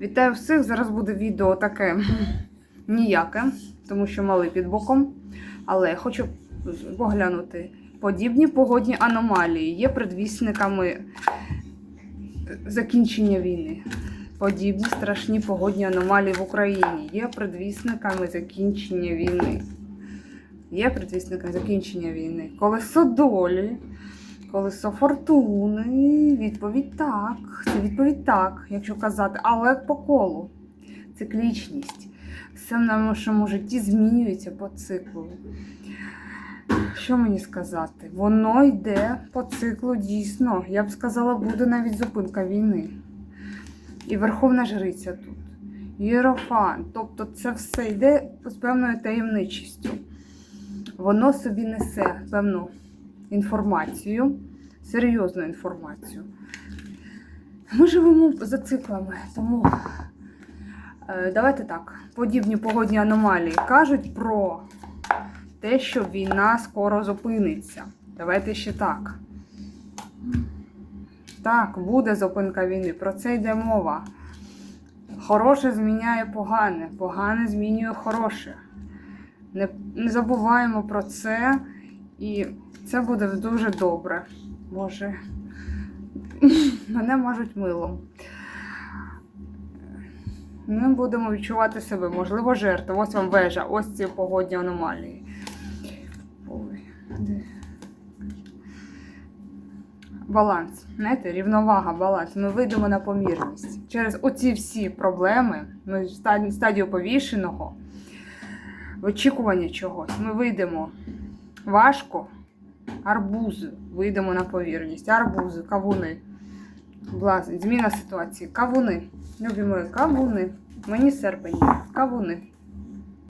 Вітаю всіх! Зараз буде відео таке ніяке, тому що малий під боком. Але хочу поглянути. Подібні погодні аномалії є предвісниками закінчення війни. Подібні страшні погодні аномалії в Україні є предвісниками закінчення війни. Є предвісниками закінчення війни. Колесо долі, колесо фортуни. Відповідь так. Це відповідь так, якщо казати, але по колу. Циклічність. Все в нашому житті змінюється по циклу. Що мені сказати? Воно йде по циклу дійсно. Я б сказала, буде навіть зупинка війни. І Верховна Жриця тут. Єрофан. Тобто це все йде з певною таємничістю. Воно собі несе певну інформацію, серйозну інформацію. Ми живемо за циклами, тому е, давайте так. Подібні погодні аномалії кажуть про те, що війна скоро зупиниться. Давайте ще так. Так, буде зупинка війни. Про це йде мова. Хороше зміняє погане, погане змінює хороше. Не, не забуваємо про це, і це буде дуже добре. Боже, мене мажуть милом. Ми будемо відчувати себе, можливо, жертву. Ось вам вежа, ось ці погодні аномалії. Ой, де? Баланс. Знаєте, рівновага, баланс. Ми вийдемо на помірність. Через оці всі проблеми, ми в ста- стадію повішеного, в очікуванні чогось, ми вийдемо важко. Арбузи, вийдемо на повірність. Арбузи, кавуни. Власне, зміна ситуації. Кавуни. Любі кавуни. Мені серпень. Кавуни.